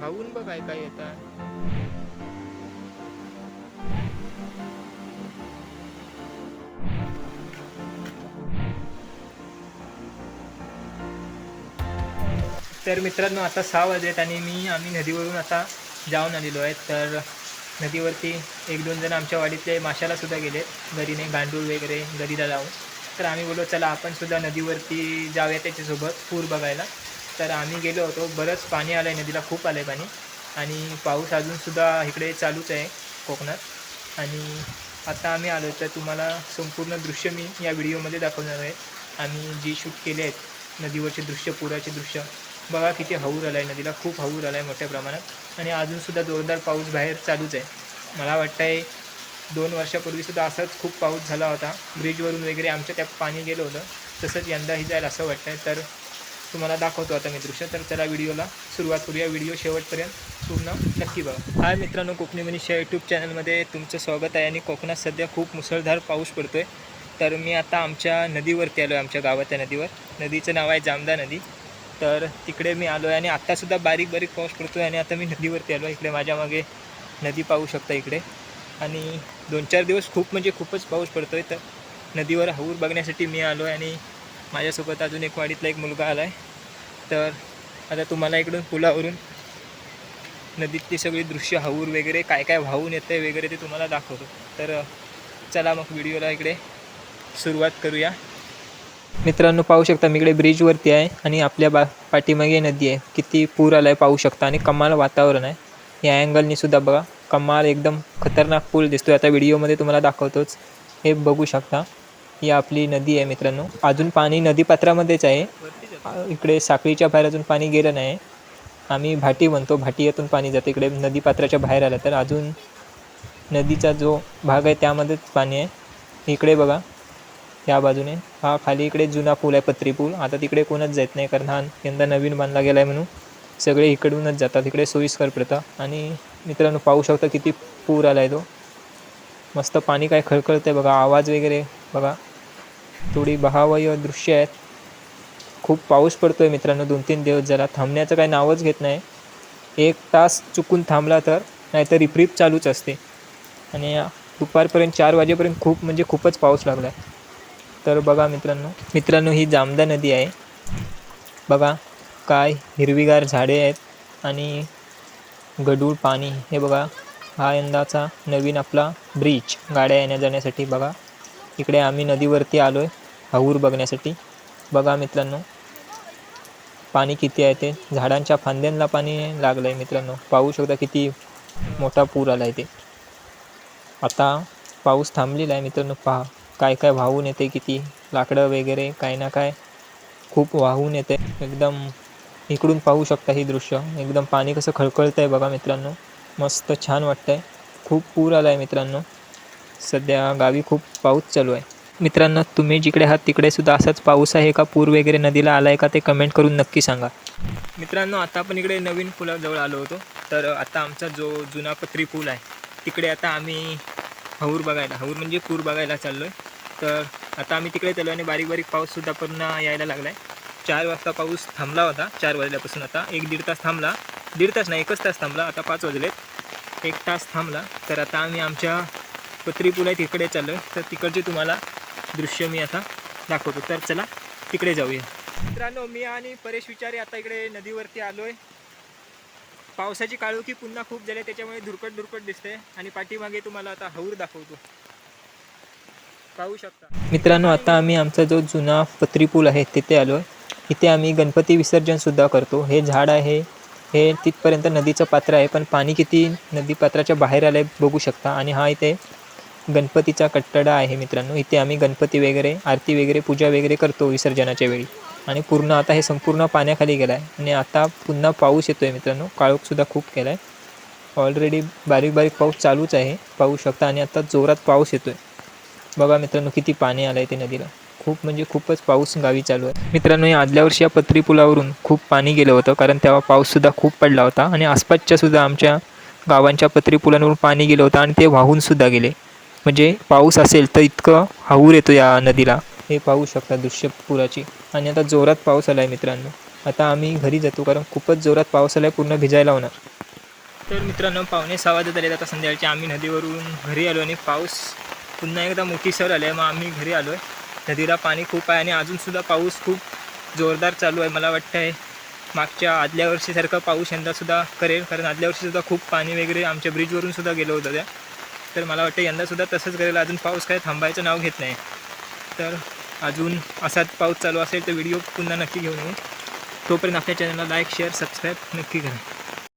खाऊन बघ काय काय येतात तर मित्रांनो आता सहा वाजलेत आणि मी आम्ही नदीवरून आता जाऊन आलेलो आहे. तर नदीवरती एक दोन जण आमच्या वाडीतले माशाला सुद्धा गेले घरीने गांडूळ वगैरे घरीला लावून. तर आम्ही बोललो चला आपण सुद्धा नदीवरती जाऊया त्याच्यासोबत पूर बघायला. तर आम्ही गेलो होतो. बरंच पाणी आलं आहे नदीला खूप आलं आहे पाणी. आणि पाऊस अजूनसुद्धा इकडे चालूच आहे कोकणात. आणि आता आम्ही आलो तर तुम्हाला संपूर्ण दृश्य मी या व्हिडिओमध्ये दाखवणार आहे. आम्ही जी शूट केले आहेत नदीवरचे दृश्य पुराचे दृश्य बघा किती हौर आला आहे नदीला खूप हऊर आला आहे मोठ्या प्रमाणात. आणि अजूनसुद्धा जोरदार पाऊस बाहेर चालूच आहे. मला वाटतं आहे दोन वर्षापूर्वीसुद्धा असाच खूप पाऊस झाला होता. ब्रिजवरून वगैरे आमच्या त्या पाणी गेलं होतं. तसंच यंदाही जाईल असं वाटतं आहे तर तुम्हाला दाखवतो आता मी दृश्य. तर चला व्हिडिओला सुरुवात करूया. व्हिडिओ शेवटपर्यंत पूर्ण नक्की बघा. हाय मित्रांनो कोकणी मनीषा यूट्यूब चॅनलमध्ये तुमचं स्वागत आहे आणि कोकणात सध्या खूप मुसळधार पाऊस पडतो आहे तर मी आता आमच्या नदीवरती आलो आहे आमच्या गावाच्या नदीवर. नदीचं नाव आहे जामदा नदी. तर तिकडे मी आलो आहे आणि आत्तासुद्धा बारीक बारीक पाऊस पडतो आहे आणि आता मी नदीवरती आलो आहे इकडे माझ्या मागे नदी पाहू शकता इकडे. आणि दोन चार दिवस खूप म्हणजे खूपच पाऊस पडतो आहे तर नदीवर हौर बघण्यासाठी मी आलो आहे आणि माझ्यासोबत अजून एक वाडीतला एक मुलगा आला आहे तर आता तुम्हाला इकडून पुलावरून नदीतली सगळी दृश्य हाऊर वगैरे काय काय वाहून येतं आहे वगैरे ते तुम्हाला दाखवतो. तर चला मग व्हिडिओला इकडे सुरुवात करूया. मित्रांनो पाहू शकता मी इकडे ब्रिजवरती आहे आणि आपल्या बा पाठीमागे नदी आहे. किती पूर आला आहे पाहू शकता आणि कमाल वातावरण आहे. या अँगलनी सुद्धा बघा कमाल एकदम खतरनाक पूल दिसतो आता व्हिडिओमध्ये तुम्हाला दाखवतोच. हे बघू शकता. ही आपली नदी आहे मित्रांनो. अजून पाणी नदीपात्रामध्येच आहे. इकडे साखळीच्या बाहेर अजून पाणी गेलं नाही. आम्ही भाटी म्हणतो भाटीयातून पाणी जातं. इकडे नदीपात्राच्या बाहेर आलं तर अजून नदीचा जो भाग आहे त्यामध्येच पाणी आहे. इकडे बघा या बाजूने. हा खाली इकडे जुना पूल आहे पत्री पूल. आता तिकडे कोणच जात नाही कारण हा यंदा नवीन बांधला गेला आहे म्हणून. सगळे इकडूनच जातात इकडे सोयीस्कर प्रथा आणि मित्रांनो पाहू शकता किती पूर आला आहे तो. मस्त पाणी काय खळखळतं आहे बघा आवाज वगैरे बघा. थोडी बहावय दृश्य आहेत. खूप पाऊस पडतो आहे मित्रांनो दोन तीन दिवस जरा. थांबण्याचं काही नावच घेत नाही. एक तास चुकून थांबला तर नाहीतर रिपरिप चालूच असते. आणि दुपारपर्यंत चार वाजेपर्यंत खूप म्हणजे खूपच पाऊस लागला आहे तर बघा मित्रांनो मित्रांनो ही जामदा नदी आहे. बघा काय हिरवीगार झाडे आहेत आणि गडूळ पाणी. हे बघा हा यंदाचा नवीन आपला ब्रिज गाड्या येण्या जाण्यासाठी. बघा इकडे आम्ही नदीवरती आलो आहे हाऊर बघण्यासाठी. बघा मित्रांनो पाणी किती आहे ते. झाडांच्या फांद्यांना पाणी लागलं आहे मित्रांनो. पाहू शकता किती मोठा पूर आला आहे ते. आता पाऊस थांबलेला आहे मित्रांनो. पहा काय काय वाहून येते किती लाकडं वगैरे काय ना काय खूप वाहून येते. एकदम इकडून पाहू शकता ही दृश्य. एकदम पाणी कसं खळखळतं आहे बघा मित्रांनो. मस्त छान वाटतं आहे खूप पूर आला आहे मित्रांनो. सध्या गावी खूप पाऊस चालू आहे. मित्रांनो तुम्ही जिकडे आहात तिकडे सुद्धा असाच पाऊस आहे का? पूर वगैरे नदीला आला आहे का? ते कमेंट करून नक्की सांगा. मित्रांनो आता आपण इकडे नवीन पुलाजवळ आलो होतो. तर आता आमचा जो जुना पत्री पूल आहे तिकडे आता आम्ही हऊर बघायला हऊर म्हणजे पूर बघायला चाललो आहे तर आता आम्ही तिकडे चाललो आणि बारीक बारीक पाऊससुद्धा पुन्हा यायला लागला आहे चार वाजता पाऊस थांबला होता चार वाजल्यापासून आता एक दीड तास थांबला. दीड तास नाही एकच तास थांबला आता पाच वाजलेत. एक तास थांबला. तर आता आम्ही आमच्या पत्री पूल आहे तिकडे चाललो आहे तर तिकडचे तुम्हाला दृश्य मी आता दाखवतो. तर चला तिकडे जाऊया. मित्रांनो मी आणि परेश विचारे आता इकडे नदीवरती आलो आहे पावसाची काळोखी पुन्हा खूप झाली त्याच्यामुळे धुरकट धुरकट दिसते आणि पाठीमागे तुम्हाला आता हौर दाखवतो. पाहू शकता. मित्रांनो आता आम्ही आमचा जो जुना पत्री पूल आहे तिथे आलो आहे इथे आम्ही गणपती विसर्जनसुद्धा करतो. हे झाड आहे हे तिथपर्यंत नदीचं पात्र आहे पण पाणी किती नदी पात्राच्या बाहेर आलं आहे बघू शकता. आणि हा इथे गणपतीचा कट्टडा आहे मित्रांनो. इथे आम्ही गणपती वगैरे आरती वगैरे पूजा वगैरे करतो विसर्जनाच्या वेळी. आणि पूर्ण आता हे संपूर्ण पाण्याखाली गेलं आहे आणि आता पुन्हा पाऊस येतो आहे मित्रांनो काळोखसुद्धा खूप केला आहे ऑलरेडी बारीक बारीक पाऊस चालूच आहे. पाहू शकता. आणि आता जोरात पाऊस येतो आहे बघा मित्रांनो किती पाणी आलं आहे ते नदीला. खूप म्हणजे खूपच पाऊस गावी चालू आहे. मित्रांनो या आदल्या वर्षी या पत्री पुलावरून खूप पाणी गेलं होतं. कारण तेव्हा पाऊससुद्धा खूप पडला होता. आणि आसपासच्या सुद्धा आमच्या गावांच्या पत्री पुलांवरून पाणी गेलं होतं. आणि ते वाहूनसुद्धा गेले. म्हणजे पाऊस असेल तर इतकं हाऊर येतो या नदीला. हे पाहू शकता दृश्य पुराची. आणि आता जोरात पाऊस आला आहे मित्रांनो. आता आम्ही घरी जातो कारण खूपच जोरात पाऊस आला आहे पूर्ण भिजायला होणार. तर मित्रांनो पाहुणे सहा वाजत आले आता संध्याकाळचे आम्ही नदीवरून घरी आलो आणि पाऊस पुन्हा एकदा मोठी सर आली. आहे मग आम्ही घरी आलो आहे नदीला पाणी खूप आहे आणि अजूनसुद्धा पाऊस खूप जोरदार चालू आहे. मला वाटतं आहे मागच्या आदल्या वर्षीसारखा पाऊस यंदासुद्धा करेल. कारण आदल्या वर्षीसुद्धा खूप पाणी वगैरे आमच्या ब्रिजवरून सुद्धा गेलं होतं त्या. तर मला वाटतं यंदासुद्धा तसंच करेल. अजून पाऊस काय थांबायचं नाव घेत नाही. तर अजून असाच पाऊस चालू असेल तर व्हिडिओ पुन्हा नक्की घेऊन येऊ. तोपर्यंत आपल्या चॅनलला लाईक शेअर सबस्क्राईब नक्की करा.